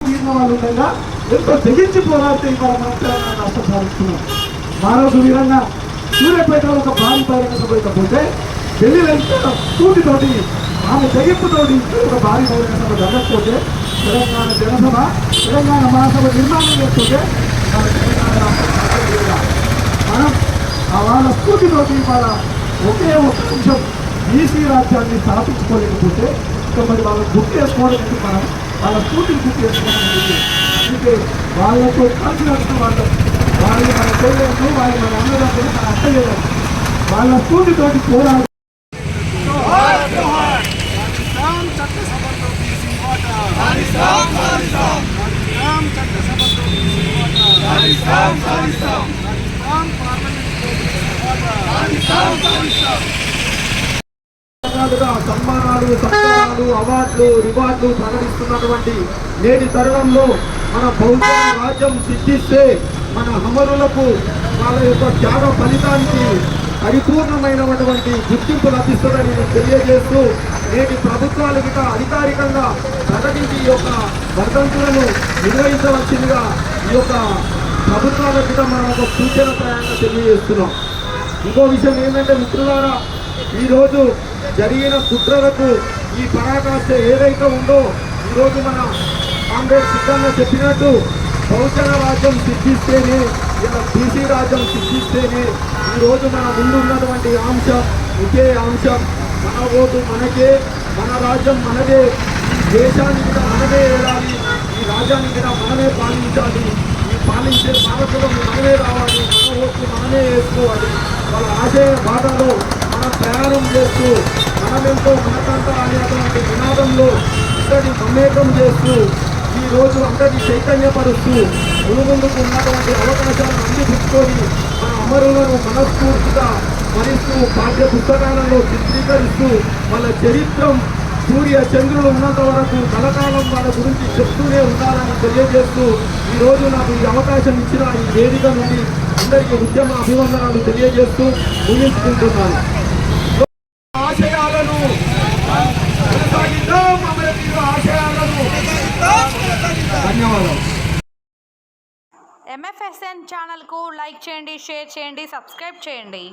తీరిన ఎంతో తెగించి పోరాడితే ఇవాళ మనం నష్టం సాధిస్తున్నాం. మరొక విధంగా సూర్యాపేటలో ఒక భారీ బహిరంగ సభ పోతే ఢిల్లీలో ఎంత స్ఫూర్తితోటి ఆమె తెగింపుతోటి ఒక భారీ బహిరంగ సభ జరగకపోతే తెలంగాణ జనసభ తెలంగాణ మహాసభ నిర్మాణం చేస్తుంటే మన తెలంగాణ మనం ఆ వాళ్ళ స్ఫూర్తితోటి వాళ్ళ ఒకే ఒక నిమిషం బీసీ రాజ్యాన్ని స్థాపించుకోలేకపోతే ఇక మరి వాళ్ళని గుర్తు చేసుకోవడం మనం వాళ్ళ స్ఫూర్తిని గుర్తు చేసుకోవడం అందుకే వాళ్ళతో కలిసి నడుస్తున్న వాళ్ళు వాళ్ళు మన చేయలేదు వాళ్ళు మన అన్నదాన్ని మన అత్తయ్యలు. వాళ్ళ స్ఫూర్తితోటి పోరాడు. రామ్ చట్టసభలో బీసీ ఓటా సన్మానాలు సత్కారాలు అవార్డులు రివార్డులు ప్రకటిస్తున్నటువంటి నేటి తరుణంలో మన బౌద్ధ రాజ్యం సిద్ధిస్తే మన అమరులకు వాళ్ళ యొక్క త్యాగ ఫలితానికి పరిపూర్ణమైనటువంటి గుర్తింపు లభిస్తుందని నేను తెలియజేస్తూ నేటి ప్రభుత్వాలు గిట అధికారికంగా ప్రకటించి ఈ యొక్క వర్ధంతులను నిర్వహించవలసిందిగా ఈ యొక్క ప్రభుత్వాల గిట మనం ఒక సూచన ప్రయాణంగా తెలియజేస్తున్నాం. ఇంకో విషయం ఏంటంటే మిత్రులారా ఈరోజు జరిగిన కుట్రలకు ఈ పరాకాష్ట ఏదైతే ఉందో ఈరోజు మన కాంగ్రెస్ సిద్ధంగా చెప్పినట్టు బహుజన రాజ్యం సిద్ధిస్తేనే ఇలా బీసీ రాజ్యం సిద్ధిస్తేనే ఈరోజు మన ముందు ఉన్నటువంటి అంశం ఒకే అంశం. మన ఓటు మనకే మన రాజ్యం మనదే. ఈ దేశాన్ని కూడా మనమే ఏడాలి ఈ రాజ్యాన్ని కూడా మనమే పాలించాలి. పాలించే భారతలో మనమే రావాలి మన ఓట్లు మనమే వేసుకోవాలి. వాళ్ళ ఆశయ బాధలో మనం ప్రయాణం చేస్తూ మనమెంతో మనకంతా అనేటువంటి నినాదంలో ఇక్కడి మమేకం చేస్తూ ఈ రోజు అందరినీ చైతన్యపరుస్తూ మునుముందుకు ఉన్నటువంటి అవకాశాలను అందిపుచ్చుకొని మన అమరులను మనస్ఫూర్తిగా స్మరిస్తూ పాఠ్య పుస్తకాలలో చిత్రీకరిస్తూ వాళ్ళ చరిత్రం సూర్య చంద్రులు ఉన్నంత వరకు కలకాలం వాళ్ళ గురించి చెప్తూనే ఉండాలని తెలియజేస్తూ ఈ రోజు నాకు ఈ అవకాశం ఇచ్చిన ఈ వేదిక నుండి అందరికీ ఉద్యమ అభివందనాలు తెలియజేస్తూ ముగించుకుంటున్నాను. ఆశయాలను ధన్యవాదాలు. ఎంఎఫ్ఎస్ఎన్ ఛానల్కు లైక్ చేయండి షేర్ చేయండి సబ్స్క్రైబ్ చేయండి.